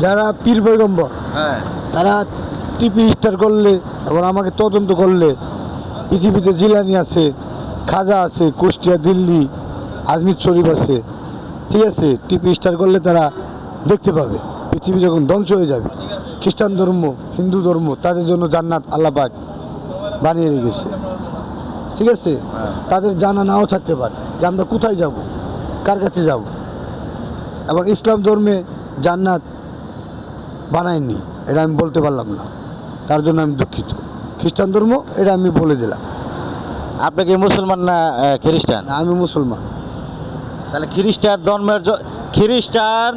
যারা পীর পৈগম্বর হ্যাঁ। তারা টিপি স্টার করলে এবং আমাকে তদন্ত করলে পৃথিবীতে জিলানি আছে খাজা আছে কুষ্টিয়া দিল্লি আজমির শরীফ আছে ঠিক আছে টিপি স্টার করলে তারা দেখতে পাবে পৃথিবী যখন ধ্বংস হয়ে যাবে। খ্রিস্টান ধর্ম হিন্দু ধর্ম তাদের জন্য জান্নাত আল্লাপাক বানিয়ে রেখেছে। ঠিক আছে? তাদের জানা নাও থাকতে পারে যে আমরা কোথায় যাব কার কাছে যাব। এবং ইসলাম ধর্মে জান্নাত বানায়নি এটা আমি বলতে পারলাম না। তার জন্য আমি দুঃখিত। খ্রিস্টান ধর্ম এটা আমি বলে দিলাম। আপনি কি মুসলমান না খ্রিস্টান? আমি মুসলমান। তাহলে খ্রিস্টান ধর্মের খ্রিস্টান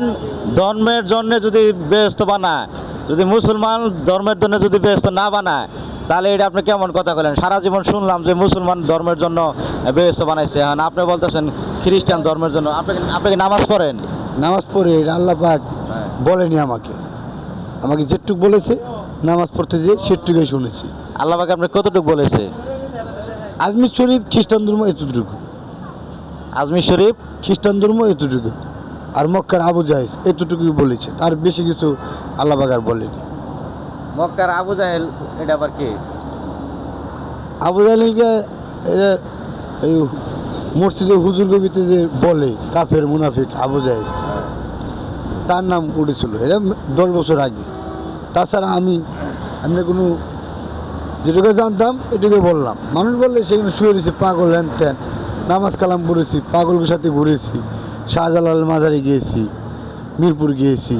ধর্মের জন্য যদি ব্যস্ত বানায় যদি মুসলমান ধর্মের জন্য যদি ব্যস্ত না বানায় তাহলে এটা আপনি কেমন কথা বলেন? সারা জীবন শুনলাম যে মুসলমান ধর্মের জন্য ব্যস্ত বানাইছে। এখন আপনি বলতেছেন খ্রিস্টান ধর্মের জন্য। আপনি আপনি কি নামাজ পড়েন? নামাজ পড়ে এটা আল্লাহ পাক হ্যাঁ। বলেনি আমাকে। আমাকে যেটুক বলেছে নামাজ পড়তে যে সেটুকুই শুনেছি। আল্লাহ পাক আপনি কতটুকু বলেছে? আজমির শরীফ খ্রিস্টান ধর্ম এতটুকু। আজমির শরীফ? খ্রিস্টান ধর্ম এতটুকু। আর মক্কার আবু জাহেজ এতটুকুই বলেছে। তার বেশি কিছু আল্লাহ পাক আর বলেনি। মক্কার আবু জাহেল এটা আবার কে? আবু জাহেলকে এটা এই মসজিদে হুজুর কবিতে যে বলে কাফের মুনাফিক আবু জাহেজ তার নাম উঠেছিল। এটা দশ বছর আগে। তাছাড়া আমি আমি কোনো যেটুকু জানতাম এটুকু বললাম। মানুষ বললে সেখানে শুয়ে রয়েছে, পাগল হ্যান ত্যান নামাজ কালাম পড়েছি, পাগলের সাথে ঘুরেছি, শাহজালাল মাজারে গিয়েছি, মিরপুর গিয়েছি,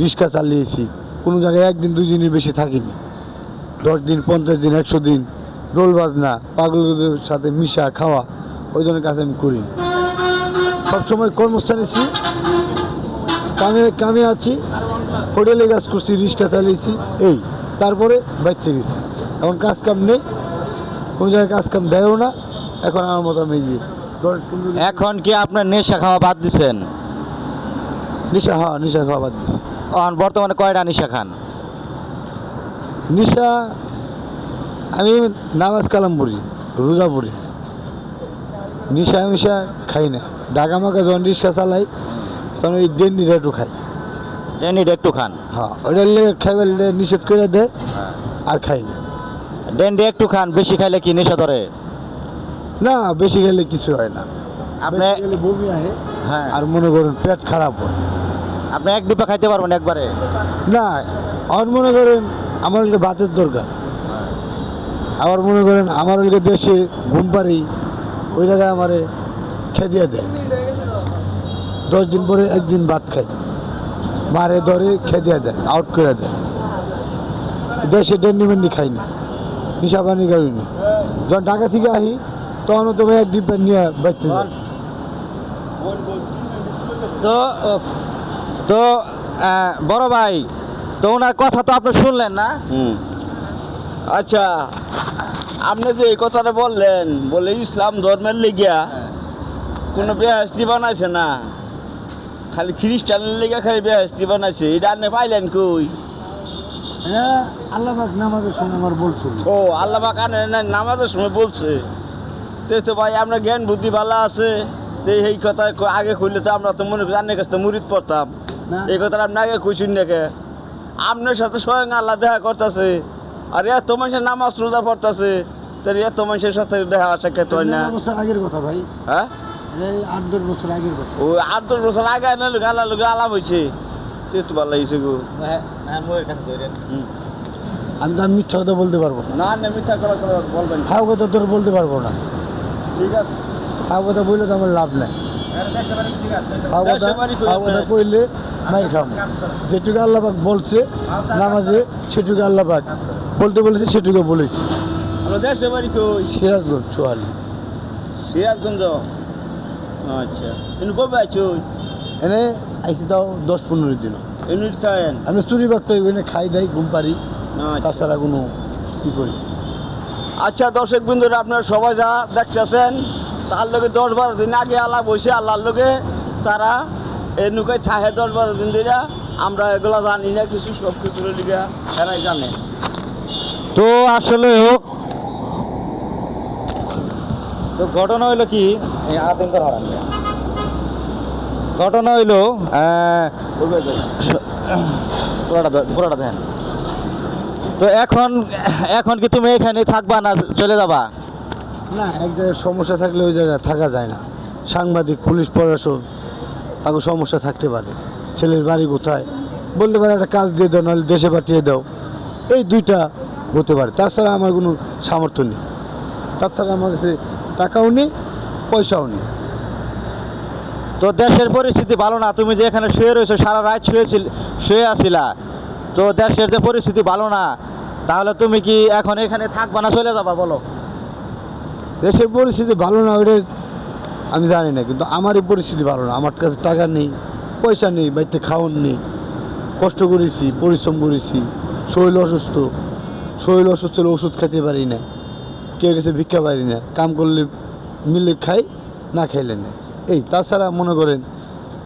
রিক্সা চালিয়েছি। কোনো জায়গায় একদিন দুই দিনের বেশি থাকিনি। দশ দিন, পঞ্চাশ দিন, একশো দিন রোল বাজনা, পাগলদের সাথে মিশা, খাওয়া, ওই জন্য কাছে আমি করি সবসময় কর্মস্থানে কামে কামে আছি। হোটেলে কাজ করছি রিক্সা চালিয়েছি এই তারপরে বাইতে গেছি। এখন কাজ কাম নেই। কোনো জায়গায় কাজ কাম দেয়ও না। এখন আমার মতো আমি এখন কি আপনার নেশা খাওয়া বাদ দিছেন? নিশা হ্যাঁ নিশা খাওয়া বাদ দিছি। এখন বর্তমানে কয়টা নেশা খান? নিশা আমি নামাজ কালাম পড়ি রোজা পড়ি। নিশা মিশা খাই না। ঢাকা মাকা যখন রিক্সা চালাই তখন ওই ডেন্ডিটা একটু খাই ডেন্ডিটা একটু খান? হ্যাঁ ওইটা লেগে খাইবার নিষেধ করে দেয় আর খাই না। ডেন্ডি একটু খান বেশি খাইলে কি নেশা ধরে? না বেশি খেলে কিছু হয় না। আপনি বমি আহে হ্যাঁ। আর মনে করেন পেট খারাপ হয়। আপনি এক ডিব্বা খাইতে পারবেন একবারে? না আমার মনে করেন আমার ওইটা ভাতের দরকার। আবার মনে করেন আমার ওইটা দেশে ঘুম পারি ওই জায়গায় আমারে খেদিয়ে দেয়। দশ দিন পরে একদিন ভাত খাই মারে ধরে খেদিয়ে দেয় আউট করে দেয়। দেশে ডেন্ডি মেন্ডি খাই না নিশা পানি খাই না। যখন ঢাকা থেকে আহি তখন তো ভাই এক ডিব্বা নিয়ে বাঁচতে যায়। তো তো বড় ভাই তো ওনার কথা তো আপনি শুনলেন না? আচ্ছা আপনি যে এই কথাটা বললেন বলে ইসলাম ধর্মের লিগিয়া কোনো বেহাস্তি বানাইছে না? খালি খ্রিস্টানের লিগা খালি বেহাস্তি বানাইছে এটা আপনি পাইলেন কই? হ্যাঁ আল্লাহ নামাজের সময় আমার বলছিল। ও আল্লাহ বা কানে না নামাজের সময় বলছে। তে তো ভাই আপনার জ্ঞান বুদ্ধি ভালো আছে। তো এই কথা আগে কইলে তো আমরা তো মনে করি আন্নের কাছে মুরিদ পড়তাম। এই কথাটা আপনি আগে কইসুন নাকি? আপনার সাথে স্বয়ং আল্লাহ দেখা করতেছে। আর এত মানুষের নামাজ রোজা পড়তেছে। তাহলে এত মানুষের সাথে দেখা সাক্ষাৎ হয় না। আগের কথা ভাই। হ্যাঁ? আট দশ বছর আগের কথা। ও আট দশ বছর আগে না লোক হয়েছে তে তো ভালো লাগছে গো। হুম। আমি তো আমি মিথ্যা কথা বলতে পারব না। না না মিথ্যা বলবেন। ফাও কথা তোর বলতে পারব না। ঠিক আছে। ফাও কথা বললে তো আমার লাভ নাই। ফাও কথা ফাও কথা কইলে নাই খাম। যেটুকু আল্লাপাক বলছে নামাজে সেটুকু আল্লাপাক বলতে বলেছে সেটুকু বলেছি। সিরাজগঞ্জ সিরাজগঞ্জ। আচ্ছা। ইনু কবে আছো? এনে আইসি তাও দশ পনেরো দিন। ইনু থাকেন? আমি চুরি বাগটা এখানে খাই দাই ঘুম পারি আচ্ছা। তাছাড়া কোনো কি করি? আচ্ছা দর্শক বিন্দুরা আপনারা সবাই যা দেখতেছেন তার লোকে দশ বারো দিন আগে আলাপ হয়েছে আল্লাহর লোকে তারা এই নৌকায় থাহে দশ বারো দিন ধরে আমরা এগুলা জানি না কিছু সব কিছুর লিগে এরাই জানে। তো আসলে তো ঘটনা হইল কি? ঘটনা হইল পুরাটা পুরাটা দেন। তো এখন এখন কি তুমি এখানে থাকবা না চলে যাবা? না, এক জায়গায় সমস্যা থাকলে ওই জায়গায় থাকা যায় না। সাংবাদিক, পুলিশ প্রশাসন তাকে সমস্যা থাকতে পারে। ছেলের বাড়ি কোথায়? বলতে পারে একটা কাজ দিয়ে দাও, নাহলে দেশে পাঠিয়ে দাও। এই দুইটা হতে পারে। তাছাড়া আমার কোনো সামর্থ্য নেই। তাছাড়া আমার কাছে টাকাও নেই, পয়সাও নেই। তো দেশের পরিস্থিতি ভালো না, তুমি যে এখানে শুয়ে রয়েছো, সারা রাত শুয়েছিল শুয়ে আছিলা তো দেশের যে পরিস্থিতি ভালো না, তাহলে তুমি কি এখন এখানে থাকবা না চলে যাবা, বলো? দেশের পরিস্থিতি ভালো না ওটা আমি জানি না, কিন্তু আমারই পরিস্থিতি ভালো না। আমার কাছে টাকা নেই, পয়সা নেই, বাড়িতে খাওয়ান নেই, কষ্ট করেছি, পরিশ্রম করেছি, শরীর অসুস্থ শরীর অসুস্থ হলে ওষুধ খেতে পারি না। কেউ কাছে ভিক্ষা পারি না কাম করলে মিলে খাই না খাইলে না। এই তাছাড়া মনে করেন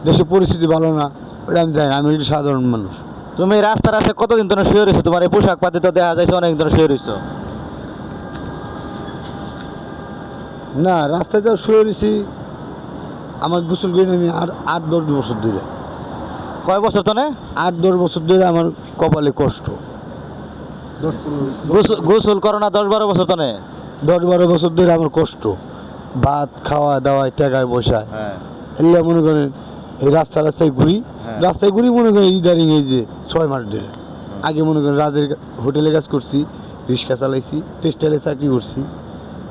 দেশের পরিস্থিতি ভালো না ওটা আমি জানি আমি একটু সাধারণ মানুষ। তুমি রাস্তা রাস্তায় কতদিন ধরে শুয়ে রয়েছো? তোমার এই পোশাক পাতি তো দেখা যাচ্ছে অনেক ধরে শুয়ে রয়েছো। না রাস্তায় তো শুয়ে রয়েছি আমার গোসল করি আমি আর আট দশ বছর ধরে। কয় বছর তো না? আট দশ বছর ধরে আমার কপালে কষ্ট। গোসল- গোসল করো না দশ বারো বছর তো না? দশ বারো বছর ধরে আমার কষ্ট। ভাত খাওয়া দাওয়ায় টাকায় বসায়। হ্যাঁ। এগুলো মনে করেন এই রাস্তা রাস্তায় ঘুরি। হ্যাঁ। রাস্তায় ঘুরি মনে করেন ইদারিং এই যে ছয় মাস ধরে। আগে মনে করেন রাজের হোটেলে কাজ করছি রিক্সা চালাইছি টেক্সটাইলে চাকরি করছি।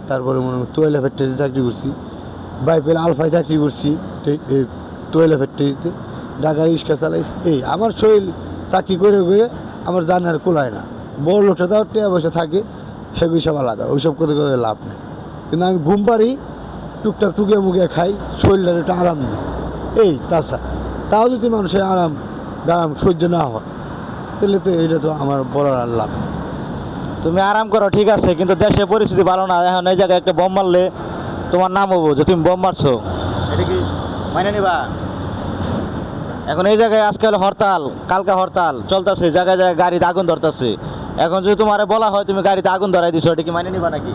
তারপরে মনে করেন তোয়েলা ফ্যাক্টরিতে চাকরি করছি। বাইপেল আলফায় চাকরি করছি তোয়েলা ফ্যাক্টরিতে। ঢাকা রিক্সা চালাইছি। এই আমার শরীর চাকরি করে করে আমার জানার কোলায় না। বড় লোকটা তাও টেয়া পয়সা থাকে। হেবি সব আলাদা ওইসব করে করে লাভ নেই। কিন্তু আমি ঘুম পারি টুকটাক টুকে মুখে খাই শরীরটা একটু আরাম দিই এই তাছাড়া তাও যদি মানুষের আরাম আরাম সহ্য না হয় তাহলে তো এটা তো আমার বলার আর লাভ তুমি আরাম করো ঠিক আছে কিন্তু দেশের পরিস্থিতি ভালো না এখন এই জায়গায় একটা বোম মারলে তোমার নাম হব যে তুমি বোম মারছো। এটা কি মাইনে নিবা? এখন এই জায়গায় আজকাল হরতাল কালকা হরতাল চলতেছে জায়গায় জায়গায় গাড়িতে আগুন ধরতেছে। এখন যদি তোমার বলা হয় তুমি গাড়িতে আগুন ধরাই দিছো এটা কি মাইনে নিবা নাকি?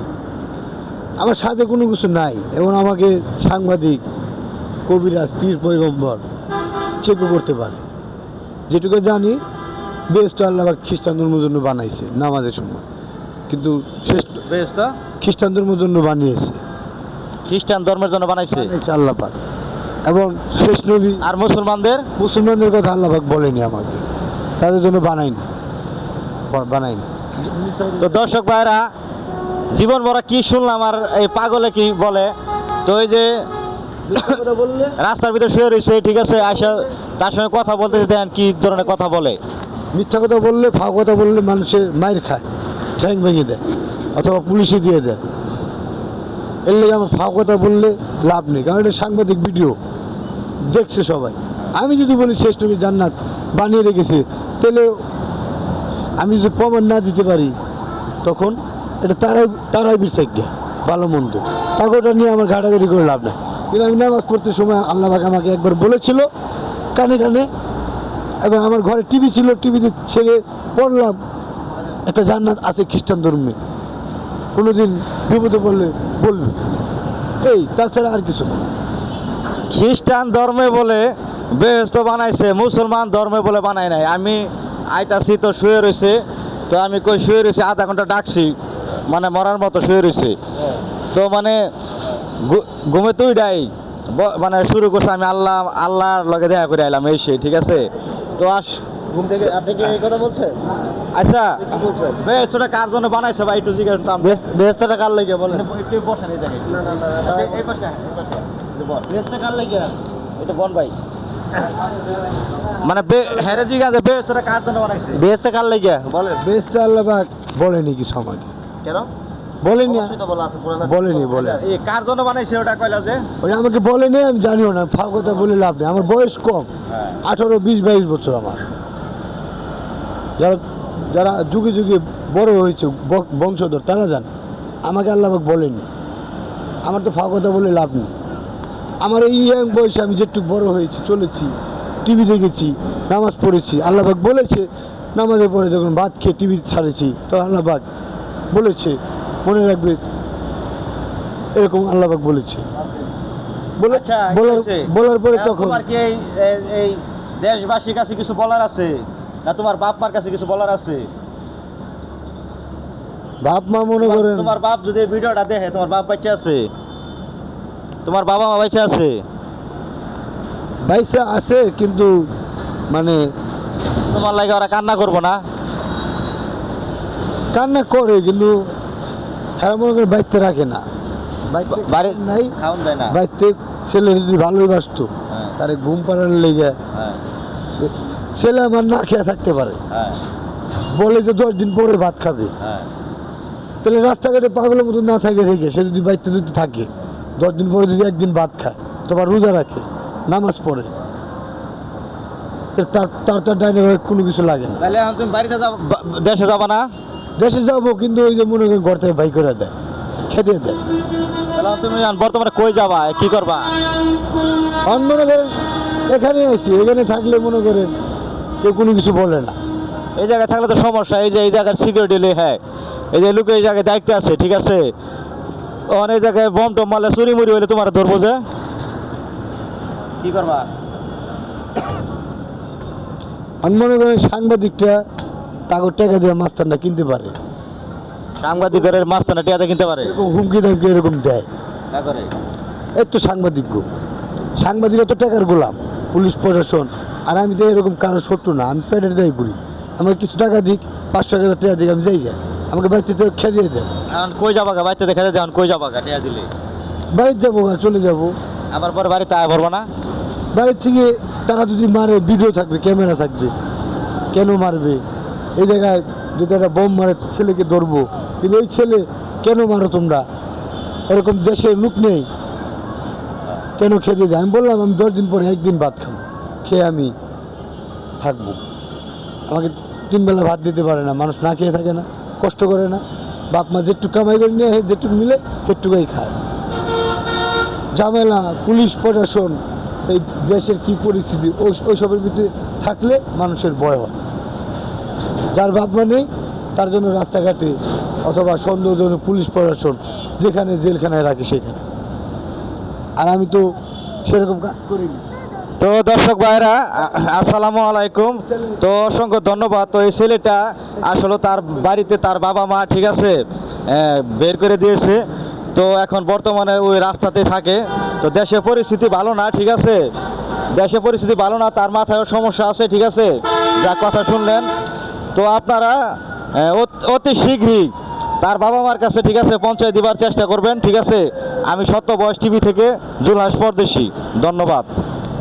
আমার সাথে কোনো কিছু নাই। এবং আমাকে সাংবাদিক কবিরাজ পীর পৈগম্বর চেকও করতে পারে। যেটুকু জানি তো আল্লাহ খ্রিস্টান ধর্মের জন্য বানাইছে নামাজের সময় কিন্তু খ্রিস্টান ধর্মের জন্য বানিয়েছে। খ্রিস্টান ধর্মের জন্য বানাইছে? আল্লাহ পাক। এবং শেষ নবী আর মুসলমানদের? মুসলমানদের কথা আল্লাহ পাক বলেনি আমাকে। তাদের জন্য বানাইনি। বা- বানাইনি তো দর্শক ভাইরা জীবন ভরা কি শুনলাম আর এই পাগলে কি বলে? তো এই যে রাস্তার ভিতরে শুয়ে রয়েছে, ঠিক আছে আসা তার সঙ্গে কথা বলতে দেন কি ধরনের কথা বলে। মিথ্যা কথা বললে ফাও কথা বললে মানুষের মায়ের খায়, ঠ্যাং ভেঙে দেয়, অথবা পুলিশে দিয়ে দেয়। এর লেগে আমার ফাও কথা বললে লাভ নেই, কারণ এটা সাংবাদিক ভিডিও, দেখছে সবাই। আমি যদি বলি শেষ নবী জান্নাত বানিয়ে রেখেছে, তাহলে আমি যদি প্রমাণ না দিতে পারি, তখন এটা তারাই তারাই বিশ্বাজ্ঞা ভালো মন্দ। তাকে ওটা নিয়ে আমার ঘাটাঘাটি করে লাভ নেই। কিন্তু আমি নামাজ পড়তে সময় আল্লাহ আমাকে একবার বলেছিল, কানে কানে, এবং আমার ঘরে টিভি ছিল, টিভিতে ছেড়ে পড়লাম। একটা জান্নাত আছে খ্রিস্টান ধর্মে। কোনোদিন বিপদে পড়লে বলবে। এই, তাছাড়া আর কিছু খ্রিস্টান ধর্মে বলে বেহস্ত বানাইছে, মুসলমান ধর্মে বলে বানায় নাই। আমি আইতাছি তো শুয়ে রয়েছে তো আমি কই শুয়ে রয়েছে আধা ঘণ্টা ডাকছি মানে মরার মতো শুয়ে রয়েছে। তো মানে ঘুমে তুই ডাই মানে শুরু করছে আমি আল্লাহ আল্লাহর লগে দেখা করে আইলাম এই সেই ঠিক আছে? তো আস ঘুম থেকে আপনি কি এই কথা বলছেন? আচ্ছা কার জন্য বানাইছে ভাই একটু জিজ্ঞেস করতাম। বেহস্তটা কার লেগে বলেন? একটু বসেন এই জায়গায় না না না এই পাশে এই পাশে বেহেস্তে কার লাগে? এটা বন ভাই। মানে হেরে জিগা যে বেহেস্তেটা কার জন্য বানাইছে? বেহেস্তে কার লাগে? বলে বেস্ট আল্লাহ পাক বলেনি কিছু আমাকে। কেন? বলেনি। অবশ্যই তো বলা আছে পুরানা বলেনি বলে এই কার জন্য বানাইছে ওটা কইলা যে? ওই আমাকে বলেনি আমি জানিও না ফাও কথা বলে লাভ নেই। আমার বয়স কম আঠারো বিশ বাইশ বছর আমার। যারা যারা যুগে যুগে বড় হয়েছে বংশধর তারা জানে। আমাকে আল্লাহ বলেনি। আমার তো ফাও কথা বলে লাভ নেই। আমার এই ইয়াং বয়সে আমি যেটুকু বড় হয়েছি চলেছি টিভি দেখেছি নামাজ পড়েছি আল্লাহবাক বলেছে নামাজের পরে যখন ভাত খেয়ে টিভি ছাড়েছি তখন আল্লাহবাক বলেছে মনে রাখবে এরকম আল্লাহবাক বলেছে। আচ্ছা বলার পরে তখন এই দেশবাসীর কাছে কিছু বলার আছে? না তোমার বাপ মার কাছে কিছু বলার আছে? বাপ মা মনে করেন তোমার বাপ যদি ভিডিওটা দেখে তোমার বাপ বাচ্চা আছে? তোমার বাবা মা বাচ্চা আছে? বাইসা আছে কিন্তু মানে তোমার লাগে ওরা কান্না করব না? কান্না করে কিন্তু হ্যাঁ মনে করে বাইতে রাখে না। বাইতে বাড়ি নাই খাওন দেয় না। বাইতে ছেলে যদি ভালোই বাসতো হ্যাঁ। তারে ঘুম পাড়ার লেগে হ্যাঁ। ছেলে আমার না খেয়ে থাকতে পারে। বলে যে দশ দিন পরে ভাত খাবে। তাহলে রাস্তাঘাটে পাগলের মতো না থাকে থেকে সে যদি বাড়িতে যদি থাকে। দশ দিন পরে যদি একদিন ভাত খায় তোমার রোজা রাখে নামাজ পড়ে তার তার তার ডাইনে কোনো কিছু লাগে না। তাহলে তুমি বাড়িতে যাব দেশে যাবা না? দেশে যাব কিন্তু ওই যে মনে করেন ঘর থেকে করে দেয় খেতে দেয়। তাহলে তুমি বর্তমানে কই যাবা? কি করবা? আর মনে করেন এখানে আছি এখানে থাকলে মনে করেন কেউ কোনো কিছু বলে না। এই জায়গায় থাকলে তো সমস্যা এই যে এই জায়গার সিকিউরিটি হ্যাঁ। এই যে লোকে এই জায়গায় দায়িত্ব আছে ঠিক আছে? অনেক জায়গায় বম টম মারলে চুরি মুড়ি হইলে তোমার ধরবো যে। কি করবা? আর মনে করেন সাংবাদিকটা তাগর টাকা দিয়ে মাস্টারটা কিনতে পারে। সাংবাদিকের মাস্তানা টিয়াতে কিনতে পারে। এরকম হুমকি দামকি এরকম দেয়। না করে। এই তো সাংবাদিক গো। সাংবাদিকরা তো টাকার গোলাম পুলিশ প্রশাসন। আর আমি তো এরকম কারও শত্রু না আমি পেটের দায়ী করি। আমাকে কিছু টাকা দিক পাঁচশো টাকা টাকা দিক আমি যাই। আমাকে বাড়িতে খেয়ে দেয় এখন কই যাবা গা বাড়িতে দেখা এখন কই যাবা গা টিয়া দিলে। বাড়িতে যাব গা, চলে যাব। আবার পরে বাড়িতে আয় ভরবো না? বাড়ির থেকে তারা যদি মারে ভিডিও থাকবে ক্যামেরা থাকবে। কেন মারবে? এই জায়গায় যদি একটা বোম মারে ছেলেকে ধরবো। কিন্তু ওই ছেলে কেন মারো তোমরা? এরকম দেশে লোক নেই। কেন খেতে যায় আমি বললাম আমি দশ দিন পরে একদিন ভাত খাব। খেয়ে আমি থাকব। আমাকে তিন বেলা ভাত দিতে পারে না মানুষ না খেয়ে থাকে না। কষ্ট করে না। বাপ মা যেটুকু কামাই করে নিয়ে আসে, যেটুকু মিলে সেটুকুই খায়। ঝামেলা পুলিশ প্রশাসন এই দেশের কি পরিস্থিতি ওই ওইসবের ভিতরে থাকলে মানুষের ভয় হয়। যার মা নেই তার জন্য রাস্তাঘাটে অথবা সন্দেহজনক পুলিশ প্রশাসন যেখানে জেলখানায় রাখে সেখানে। আর আমি তো সেরকম কাজ করিনি। তো দর্শক ভাইরা আসসালামু আলাইকুম। তো অসংখ্য ধন্যবাদ। তো এই ছেলেটা আসলে তার বাড়িতে তার বাবা মা, ঠিক আছে বের করে দিয়েছে। তো এখন বর্তমানে ওই রাস্তাতে থাকে। তো দেশের পরিস্থিতি ভালো না, ঠিক আছে? দেশের পরিস্থিতি ভালো না, তার মাথায় সমস্যা আছে, ঠিক আছে? যা কথা শুনলেন। তো আপনারা অতি শীঘ্রই তার বাবা মার কাছে, ঠিক আছে পঞ্চায়েত দিবার চেষ্টা করবেন, ঠিক আছে? আমি সত্য বয়স টিভি থেকে জুলহাস পরদেশি। ধন্যবাদ।